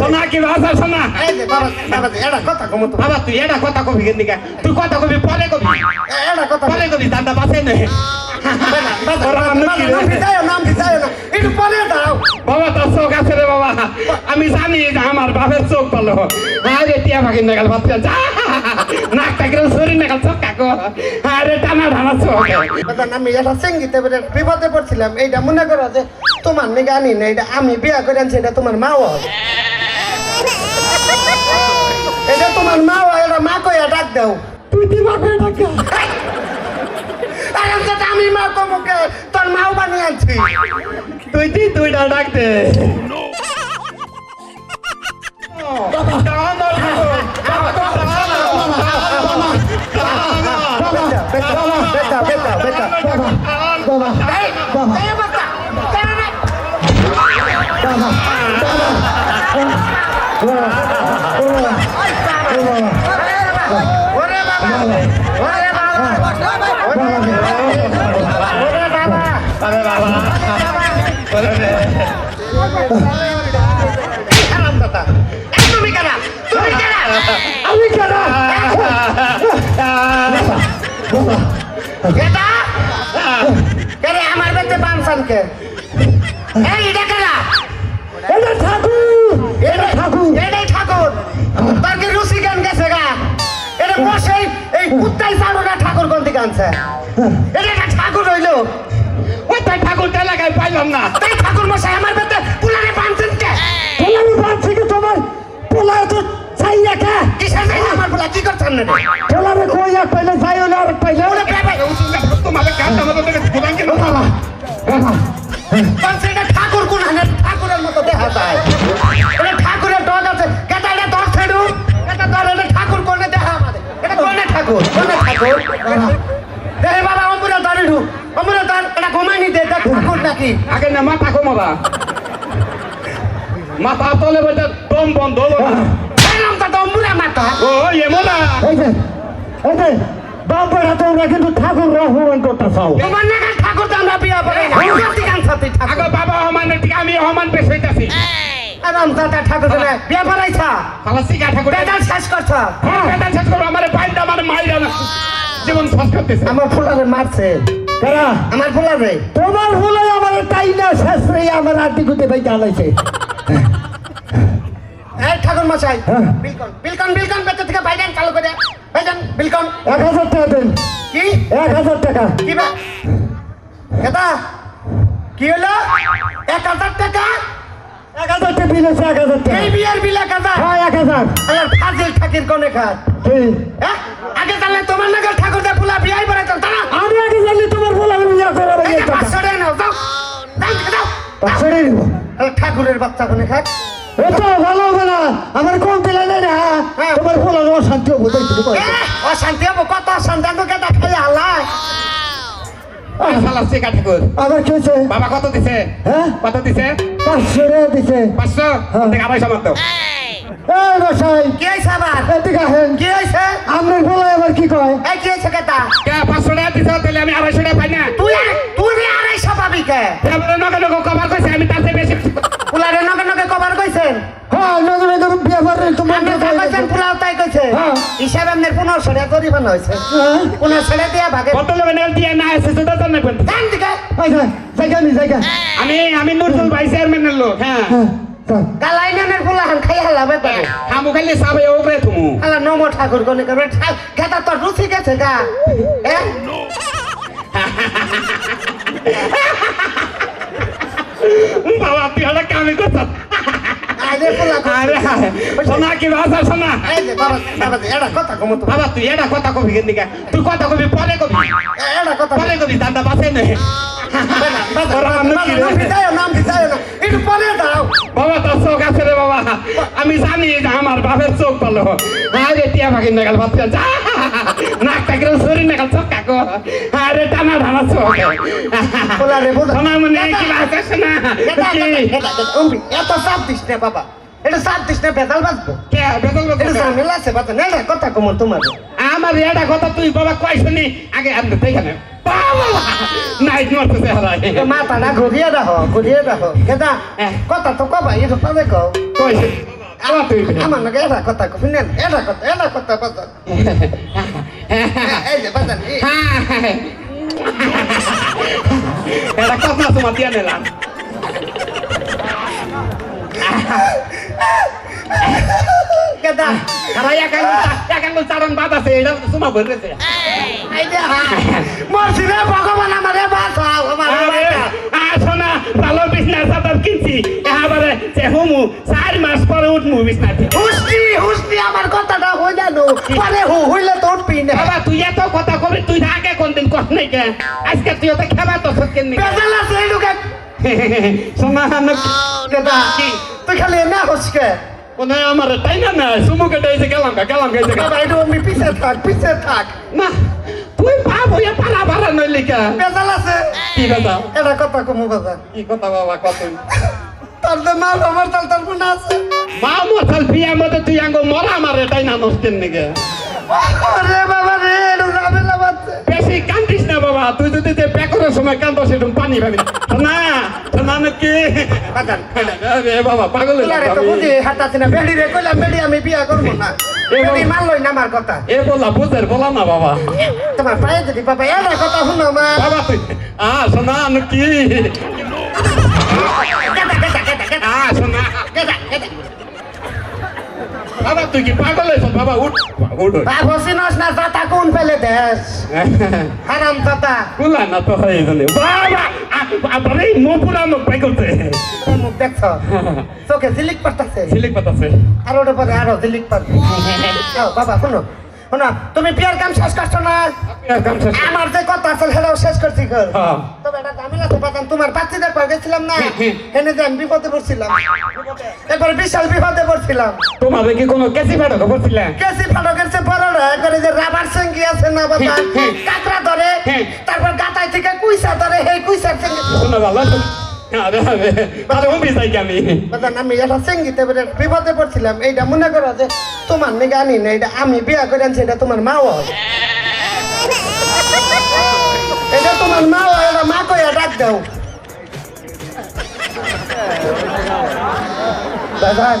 শোনা কি ভাষা বাবা বাবা তুই এটা কথা কবি তুই কথা কবি পরে কবি। পরে কবি। দাদা নয় বাবা তোর চোখ আছে রে বাবা। আমি জানি আমার বাপের চোখ ভালো। আরে টিয়া ফাঁকি নাগাল ভাত যা! নাকটা নাগাল চোখ কাকো আরে টানা ঢানা চোখ। আমি এটা সঙ্গীতে বিপদে পড়ছিলাম। এইটা মনে করো যে তোমার নিকে আনি না এটা আমি বিয়া করে আনছি এটা তোমার মাও হবে। এটা তোমার মাও এটা মা কইয়া ডাক দাও তুই দিবা করে ডাকা আরে সেটা আমি মা কমুকে তোর মাও বানিয়ে আনছি তুই দি তুইটা ডাকতে বেটা বেটা বেটা এই, এই আমি কেন আমার বেতে বানসান কে? এই, এটা কারা? এটা ঠাকুর এটা ঠাকুর এটাই ঠাকুর তোর কি রুচি গান গেছে গা এটা বসে এই কুত্তাই চালো ঠাকুর কোন দিকে আনছে এটা ঠাকুর হইল ওই তাই ঠাকুরটা এলাকায় পাইলাম না। তাই ঠাকুর মশাই আমার বেতে পুলারে বাঁধছেন কে পোলারে বাঁধছে কি তোমার পোলারে তো চাই রাখা কিসের জন্য আমার পোলা? কি করছেন না পোলারে কই এক পাইলে চাই হলে আর পাইলে? ওরে বাবা তোমাদের কাজটা মতো। থেকে গোদাম কেন বানছে এটা ঠাকুর কোন ঠাকুরের মতো দেখা যায়। আগে না মাথা কমাবা মাথা তলে বলতে দম বন্ধ হলো না। এরকম তো অমুরা মাথা ও এমন না। এই যে এই যে বাপরা তোমরা কিন্তু ঠাকুর রহমান করতে চাও। তোমার নাগাল ঠাকুর তো আমরা বিয়া পড়ে না। সত্যি গান সত্যি ঠাকুর। আগে বাবা হমানের দিকে আমি হমান বেশ হইতাছি। আরাম দাদা ঠাকুর তোলে বিয়া পড়াইছা তাহলে শিখা ঠাকুর। বেদাল শেষ করছ। বেদান শেষ করো আমার পাইটা আমার মাইরা জীবন শেষ করতেছে। আমার ফুলারে মারছে। কারা আমার ফুলারে তোমার হলে আমার তাই না শেষ রে আমার আদি গুতে ভাই জ্বালাইছে এই ঠাকুর মশাই হ্যাঁ। বিলকন বিলকন বিলকন বেতন থেকে বাইরেন চালু করে বাইরেন বিলকন। এক হাজার টাকা দেন। কি? এক হাজার টাকা। কি বা? এটা কি হলো? এক হাজার টাকা? এক হাজার টাকা বিল আছে এক হাজার টাকা। এই বিয়ের বিল এক হাজার। হ্যাঁ এক হাজার। আল্লাহ ফাজিল ঠাকির কোনে খাত। হ্যাঁ? আগে তাহলে তোমার নাগাল ঠাকুর দে ফুলা বিয়াই পড়ে তো তারা আমি আগে জানলে তোমার বলে আমি ইয়া করে যে পাঁচশো টাকা নাও দাও। দাও ছেড়ে দিব তাহলে ঠাকুরের বাচ্চা কোনে খায়। এটা ভালো হবে না। আমার কম দিলে নাই না। হ্যাঁ। তোমার বলে অশান্তি হব তাই তুমি অশান্তি হব কত অশান্তি? আমি কেটা খাই আল্লাহ। শালা শিখা আবার কি হয়েছে? বাবা কত দিছে? হ্যাঁ? কত দিছে? পাঁচশো টাকা দিছে। পাঁচশো? হ্যাঁ। আড়াইশো মাত্র এই মশাই কি হয়েছে আবার? এদিকে আসেন। কি হয়েছে আপনার বলে আবার কি কয়? এই কি হয়েছে কেটা কে পাঁচশো টাকা দিছে তাহলে আমি আড়াইশো টাকা পাই না। তুই তুই রে আড়াইশো পাবি কে? তারপরে নগে নগে কভার করছে আমি তার চেয়ে বেশি ফুলারে নগে নগে কভার কইছেন? হ্যাঁ নজর নজর ব্যাপারে তোমার আপনি কইছেন ফুলাও তাই কইছে। হ্যাঁ। হিসাব টাকা হ্যাঁ। পনেরোশো টাকা দিয়া ভাগে কত লোক দিয়ে না এসে সেটা জানে কোন দেন দিকে। জায়গা নি জায়গা। আমি আমি নুরুল ভাই চেয়ারম্যানের লোক হ্যাঁ চল। গালাই নানের ফুলা হালা বেটা আমু খালি সাবে ওপরে তুমি হালা নমো ঠাকুর গনে করবে খেতা তোর রুচি গেছে গা। বাবা তুই একটা কামে করছ আরে ফুলা আরে শোনা কি ভাষা শোনা। এই যে বাবা তো। তুই এটা কথা কবি কেন তুই কথা কবি পরে কবি। পরে কবি দাদা বাসাই নয় নাম নাম আরে টিয়া ফাঁকি নাগাল ভাত যা। নাকটা কিরম শরীর নাগাল চোখ কাকো। আরে টানা ঢানা চোখ। ফুলারে বোঝা শোনা মনে কি ভাষা শোনা। এটা কি? এটা অম্বি এত চাপ দিস না বাবা। এটা চাপ দিস না বেতাল বাজবো। কে বেদল এটা ঝামেলা আছে বাবা না না কথা কম তোমার। আমার এটা কথা তুই বাবা কয় শুনি? আগে আপনি দেখে নেন। মাথাটা ঘুরিয়ে রাখো ঘুরিয়ে কেদা? হ্যাঁ। কথা তো কবা এটা কইছে তুই আমার নাকি এটা কথা শুনেন এটা কথা এটা কথা বাজান এই যে বাজান এই। এটা কথা তোমার দিয়ে নিলাম কেদা? খারাই এক আঙ্গুল এক আঙ্গুল চারণ বাদ আছে এটা তোমা ভরেছে এই যে মরছি রে ভগবান আমারে বাঁচাও আমারে বাঁচাও আ, শোনা ভালো বিছনা চাদর কিনছি। এবারে সে হুমু চার মাস উঠমু বিছনা থেকে হুস্তি হুস্তি আমার কথাটা হই জানো পরে হু হইলে তো উঠবি না বাবা তুই এত কথা কবি তুই আগে কোনদিন কর নাই কে? আজকে তুই ওটা খেবা তো সত্যি নি। বেজাল আছে এই ঢুকে শোনা কেদা তুই খালি না হসকে কোনে আমার তাই না না সুমুকে ডাইছে গেলাম গা গেলাম গাইছে বাবা একটু আমি পিছে থাক পিছে থাক। না তুই পাপ হইয়া পারা পারা নইলি কে? বেজাল আছে। কি কথা এটা কথা কমু বাজান কি কথা বাবা কত তোর তো মা আমার তাল তাল মনে আছে। মা মথাল বিয়া মতে তুই আঙ্গ মরা মারে তাই না নষ্টের নিকে রে বাবা রে ঝামেলা বাজছে বেশি কান্দিস না বাবা তুই যদি যে বেকরের সময় কান্দ সেরকম পানি পাবি না না নাকি আরে বাবা পাগল তোলারে তো বুঝি। হাঁটাচ্ছি না। বেড়ি রে কইলাম বেড়ি আমি বিয়া করব না। বেড়ি মানলই না আমার কথা। এ বলা বুঝের বলা না বাবা। তোমার পায়ে যদি বাবা এটা কথা শুনো মা বাবা তুই আ শোনা নাকি বাবা তুই কি পাগল হয়েছ? বাবা উঠ। উঠ। বাবু সিনস না তাতা কোন ফেলে দেশ হারাম তাতা কুলা না তো হয়ে গেলে। বাবা আরে মো পুরা মুখ পাই করতে মুখ দেখছ? চোখে ঝিলিক পারতাছে সিলিক পাতাছে আর ওটা পরে আরও পারবে যাও, বাবা শুনো। শোনো তুমি বিয়ার কাম শেষ করছ না? আমার যে কথা আছে সেটাও শেষ করছি হ্যাঁ। পাতাম তোমার বাচ্চাদের পর গেছিলাম না। এনে যে আমি বিপদে পড়ছিলাম। এরপরে বিশাল বিপদে পড়ছিলাম। তোমার কি কোনো কেসি ফেটো করছিলে? কেসি ফাটকের সে বড় করে যে রাবার সেঙ্গি আছে না বাবা কাঁকড়া ধরে। তারপর গাতাই থেকে কুইসা ধরে সেই কুইসার সেঙ্গি শোনো বাবা আরে আরে তাহলে ও বিজাই কি আমি? বাজান আমি এটা বিপদে পড়ছিলাম। এইটা মনে করো যে তোমার নিকে আনি না এটা আমি বিয়া করে আনছি এটা তোমার মাও এটা তোমার মা হয় এটা মা কইয়া ডাক দাও বাজান বাজান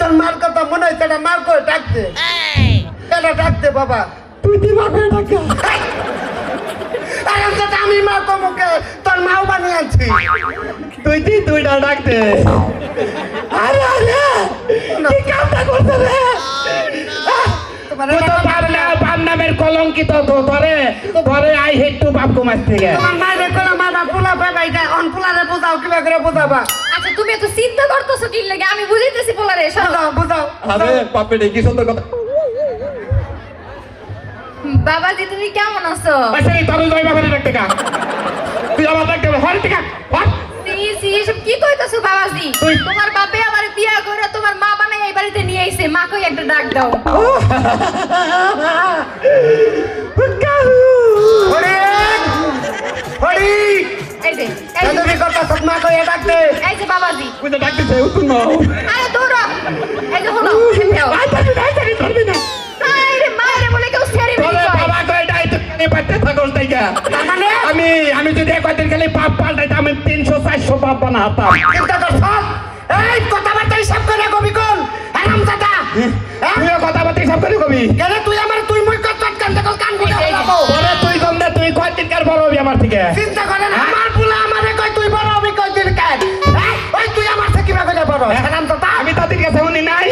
তোর মার কথা মনে হয় তারা মার করে ডাকতে তারা এটা ডাক বাবা? তুই তুই করে ডাকা আরে সেটা আমি মা কমুকে তোর মাও বানিয়ে আনছি। তুই দি তুই ডাকতে আরে আরে কি কামটা করতে রে? তোমার তুই তো পারলে পার নামের কলঙ্কিত তো ধরে ধরে আই হেড টু বাপ কুমার থেকে। তোমার মায়ের কোনো মা পোলা পাবা এটা অন পোলারে বোঝাও কিবা করে বোঝাবা। আচ্ছা তুমি এত চিন্তা করতেছো কি লাগে? আমি বুঝাইতেছি পোলারে সব বোঝাও বোঝাও। আরে বাপে কি সুন্দর কথা। বাবাজি তুমি কেমন আছো? আচ্ছা তোর জয় বাবারে তুই আমার ডাকতে হর টিকা হর। সি সি এসব কি কইতাছো বাবাজি? তোমার বাপে আমার বিয়া করে তোমার মা বানাই এই বাড়িতে নিয়ে আইছে মা কই একটা ডাক দাও। হরি হরি। এই যে এই যে। তুমি কথা মা কইয়া ডাক দে এই যে বাবাজি। তুই তো ডাকতে উঠুন না আরে দৌড়। এই যে আই ধরবি না আই ধরবি ধরবি না। ডাই তো কানে পাতে তাই গা মানে আমি আমি যদি একদিন গেলে পাপ পাল্টাইতে আমি তিনশো চারশো পাপ বানাতাম চিন্তা করছ? এই কথাবার্তা হিসাব করে কবি কোন? হারাম দাদা তুইও কথাবার্তা সব করে কবি? কেন তুই আমার তুই মুই কত কান দেখল কান তুই কম দে তুই কয় দিনকার বড় হবি আমার থেকে? চিন্তা করেন আমার পুলা আমারে কই তুই বড় আমি কই দিন কান ওই তুই আমার থেকে কিবা করে বড়। হারাম দাদা আমি তাদের কাছে শুনি নাই।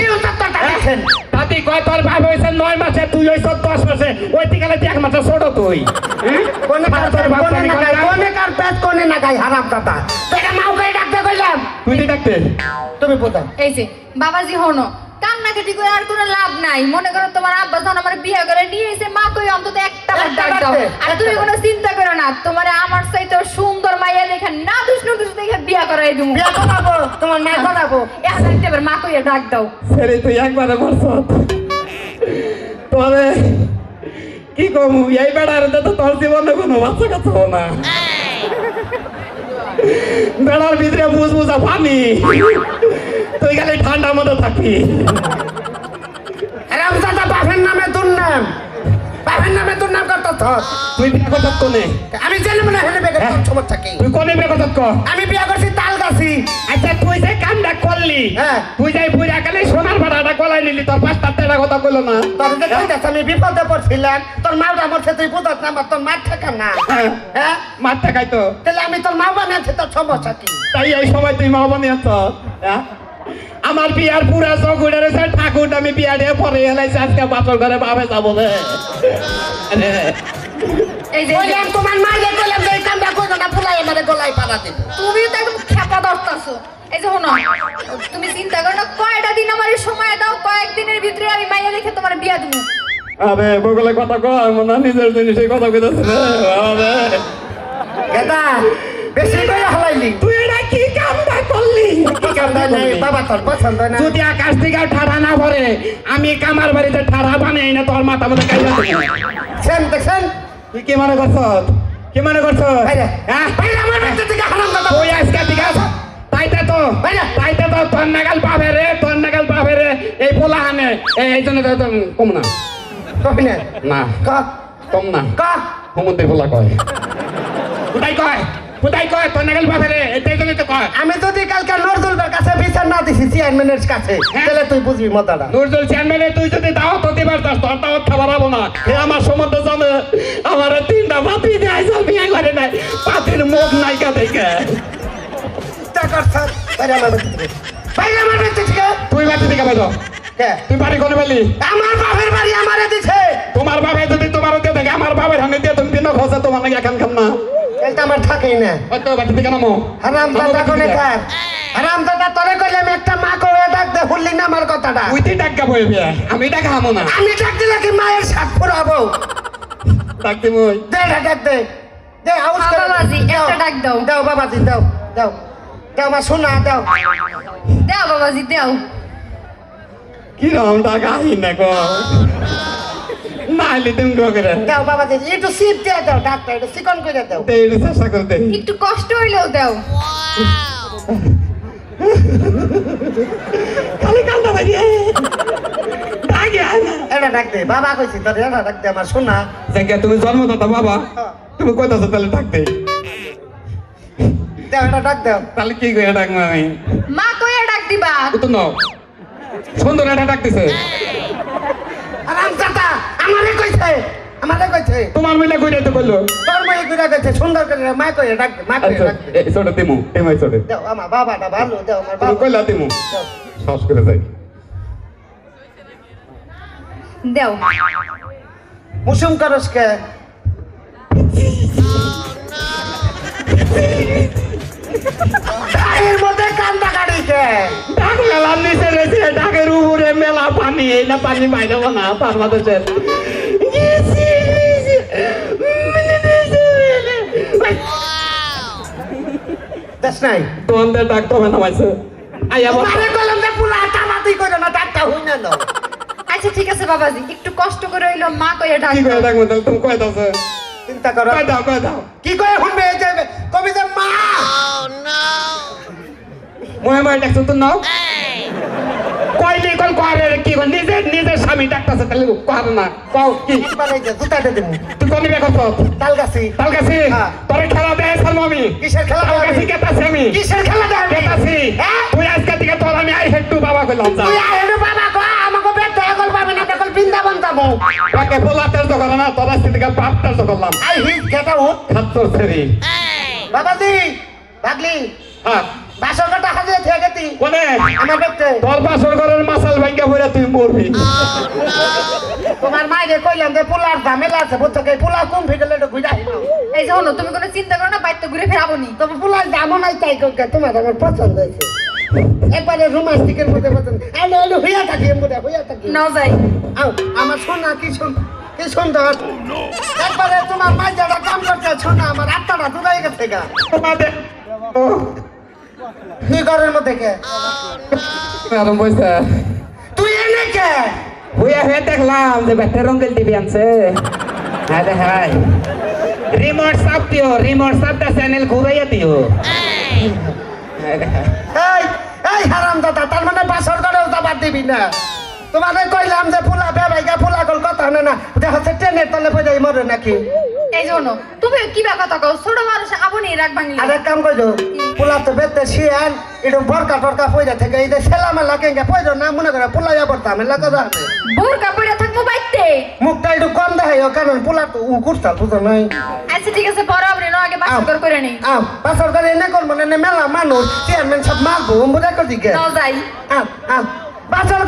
তাতে কয় তোর তুই হয়েছ দশ মাসে ওই টিকালে তুই এক মাসে ছোট তুই। হ্যাঁ? কোনে কার তোর বাপ কোনে পানি না খায় গায় না? কোনে কার পেট কোনে না গায় হারাম দাদা তোকে মাও কই ডাকতে কইলাম। তুই দি ডাকতে? তুমি বোঝাও এই যে বাবাজি হনো কান্নাকাটি করে আর কোনো লাভ নাই। মনে করো তোমার আব্বা যখন আমার বিয়ে করে নিয়ে এসে মা কই অন্তত একটা বার ডাক দাও। আর তুমি কোনো চিন্তা করো না তোমার আমার চাইতে সুন্দর মাইয়া দেখে না দুষ্ণু দুষ্ণু দেখে বিয়ে করাই দিমু। বিয়া করাবো তোমার মায় করাবো। এখন এবার মা কইয়া ডাক দাও। ছেড়ে তুই একবারে মরছ তবে কি কমু? এই বেড়ার তো তোর জীবনে কোনো বাচ্চা হব না। বেড়ার ভিতরে বুঝ বুঝা পানি তুই খালি ঠান্ডার মধ্যে থাকবি। রামদাদা বাপের নামে বাপের নামে দুর্নাম করতে তুই বিয়ে করত কোনে? আমি জেনে মনে হলে বেগে তোর সমস্যা কি তুই কোনে বিয়ে করত ক আমি বিয়া করছি তাল গাছি আচ্ছা তুই যে কামটা করলি? হ্যাঁ। তুই যাই বুড়া গেলে সোনার ভাড়াটা কলাই নিলি তোর পাঁচটা তেরা কথা কইলো না। তোর কইতাছ আমি বিপদে পড়ছিলাম। তোর মাওটা মরছে তুই বুঝত না তোর মার ঠেকা না। হ্যাঁ। হ্যাঁ? মারটা খাইতো তাহলে আমি তোর মা বানাচ্ছি তোর সমস্যা কি? তাই এই সময় তুই মা বানিয়েছ হ্যাঁ? আমার বিয়ার পুরা চকুড়ে রয়েছে ঠাকুর আমি বিয়া দিয়ে পরে এলাইছি আজকে বাপর ঘরে বাবে যাব রে। এই যে কইলাম তোমার মাইলে কইলাম যে কামটা কইতো না ফুলাই আমারে গলায় পাড়া দিবে। তুমি তো একদম খেপা ধরতাছো। এই যে শোনো তুমি চিন্তা করো না কয়টা দিন আমার সময় দাও কয়েকদিনের ভিতরে আমি মাইয়া দেখে তোমার বিয়া দিবো। আরে বগলে কথা কয় মনে নিজের জিনিসে কথা কইতেছে রে আরে গেদা বেশি করে হলাইলি। তুই এটা কি কামটা করলি? কি কামটা নেই বাবা তোর পছন্দ না। যদি আকাশ থেকে ঠাড়া না ভরে আমি কামার বাড়িতে ঠাড়া বানাই না তোর মাথা মধ্যে কাইলা দেবো। সেন দেখছেন তুই কি মনে করছ কি মনে করছ হ্যাঁ? ওই আজকে ঠিক আছে? তাইতে তো। তাইতে তো তোর নাগাল পাবে রে তোর নাগাল পাবে রে। এই পোলা হানে এই জন্য তো কম না। না? কম না। হুমন্দি পোলা কয়। কোথায় কয়। কোথায় কয়? তোর নাগাল পাবে রে এই জন্য তো কয়। আমি যদি কালকে নজরুলের কাছে বিচার না দিছি চেয়ারম্যানের কাছে হ্যাঁ। তাহলে তুই বুঝবি মতাটা নুরজুল চেয়ারম্যানে তুই যদি দাওয়াত হতে পারতাস তোর দাওয়াত খাবার হব না। এ আমার সম্বন্ধ জানে আমার তিনটা পাতি দিয়ে আইসাল বিয়ে করে নাই। পাতির মুখ নাইকা দেখে। টাকার স্যার বাইরে আমার বাড়িতে থেকে। বাইরে আমার থেকে? তুই বাড়ি থেকে বেরো। তুই বাড়ি পেলি? আমার বাপের বাড়ি আমারে দিছে। তোমার বাবা যদি তোমার দিয়ে দেখে আমার বাবার হানে দিয়ে তুমি দিন খোঁজে তোমার নাকি এখন খাম না। এটা আমার থাকেই না হয়তো বাড়ি থেকে নামো। হারাম দাদা কোনে। কার হারাম দাদা তোরে কইলাম একটা মা করে ডাক দে হুললি না আমার কথাটা। তুই তুই ডাক গাবো বিয়ে। আমি ডাক হামো না। আমি ডাক দিলে কি মায়ের সাত ফুরাবো? ডাক দে না ডাক দে। দে আউস করে দে। বাবাজি। একটা ডাক দাও। দাও বাবাজি দাও দাও। দাও মা শোনা দাও। দেও বাবাজি দেও। কিরম ডাক আহি না গো তুমি করে দাও একটু দিয়ে দাও ডাক্তার একটু চিকন করে দাও। দে একটু চেষ্টা করে দে। একটু কষ্ট হইলেও দেও। খালি কান্দা ভাই ডাকে এটা ডাক দে বাবা কইছি তোর এটা ডাক দে আমার শোনা জায়গা তুমি জন্মদাতা বাবা। তুমি কইতাছো তাহলে থাকতে দাও এটা ডাক দাও। তাহলে কি আমি? মা কইয়া ডাক দিবা। তো নাও। সুন্দর এটা ডাকতেছে আরাম চাতা আমারে কইছে আমারে কইছে। তোমার মিলে কইরে তো বলল তোর মাই গুড়া কইছে সুন্দর করে মা কই ডাক মা কই আচ্ছা ডাক দে এই ছোট দিমু এমাই ছোট। দাও আমার বাবাটা ভালো দাও আমার তুমি বাবা। কইলা দিমু দাও। শ্বাস করে যাই। দেও। মুসুম করস কে? এর মধ্যে কান্দা গাড়ি কে? ডাক মেলা নিচে রয়েছে উপরে মেলা পানি এই না পানি বাইরে না বাংলাদেশের দেখ নাই তোমাদের আইয়া আরে কলম দে পুলা না হই না আচ্ছা ঠিক আছে বাবাজি। একটু কষ্ট করে হইল মা কইয়া ডাক কি তাহলে তুমি কয় দাও চিন্তা করো। কয় দাও কয় দাও। কি কয় শুনবে এই কবি যে মা? মহে মহে ডাকছো তো নাও। কইলি কল করে কি কর নিজের নিজের স্বামী ডাকতেছে তাহলে কর না। কও কি? বানাই যে জুতাতে দেবো। তুই কোন বিয়ে করছ তাল গাছি তাল গাছি হ্যাঁ। তোরে খেলা দেয় সালম আমি। কিসের খেলা তাল গাছি দেখাবি? কেতাছি আমি। কিসের খেলা দেখাবি? কেতাছি। হ্যাঁ? তুই আজকে থেকে তোর আমি আই হেট্টু বাবা কইলাম যা। তুই আহেরু বাবা কো আমাকে বেদ দখল পাবে না দখল বৃন্দাবন যাব। তাকে পোলাতের তো করে না তোর আজকে থেকে বাপটার তো করলাম। I hit get out. খাত্তর ছেড়ি বাবাজি ভাগলি হ্যাঁ। বাসর কাটা হাজিয়ে থেকে গেতি। কোনে? আমার দেখতে তোর বাসর ঘরের মাসাল ভাঙ্গা হইরা তুই মরবি। তোমার মাইরে কইলাম যে পোলার ঝামেলা আছে বুঝছ কি? পোলা কম ফিগলে তো ঘুরা হিনো এই যে হলো তুমি কোনো চিন্তা করো না বাইতে ঘুরে ফেরাবো নি। তবে পোলার দামও নাই তাই কোকে তোমার আমার পছন্দ হয়েছে। একবারে রোমান্টিকের মধ্যে বলতেন আলো আলো হইয়া থাকি মধ্যে হইয়া থাকি। নাও যাই। আও আমার সোনা কি সুন কি সুন্দর। একবারে তোমার মাইজাটা কাম করছে সোনা আমার আত্মাটা দুদাই গেছে গা। তোমাদের ঘরের মধ্যে কে? ম্যাডাম বলছে তুই এনে কে? হইয়া হয়ে দেখলাম যে ব্যাটের রঙ্গেল টিভি আনছে। হ্যাঁ হাই রিমোট সাপ দিও রিমোট সাপটা চ্যানেল ঘুরাইয়া দিও। হ্যাঁ। এই এই হারাম দাদা তার মানে বাসর করেও যাবার দিবি না। তোমাদের কইলাম যে ফুলা বেবাইগা ফুলা কল কথা না না। দেখা হচ্ছে ট্রেনের তলে পড়ে মরে নাকি। এই তুমি কি বা কথা কও? ছোট মানুষ আবনি ভাঙলি। আর কাম করছ পোলা তো বেতে বরকা টরকা পয়সা থেকে এই যে ছেলা মেলা কেঙ্গে পয়সা না মনে করে বোরকা থাকব বাইতে? মুখটা একটু কম দেখাই কারণ পোলা তো উ কুর্তা বুঝো নাই। আচ্ছা ঠিক আছে পরে আপনি না আগে বাসর করে করে নেই আম পাশর করে এনে করব না মেলা মানুষ চেয়ারম্যান সব মারবো বুঝা কর দিকে নাও যাই। আম আম বাসর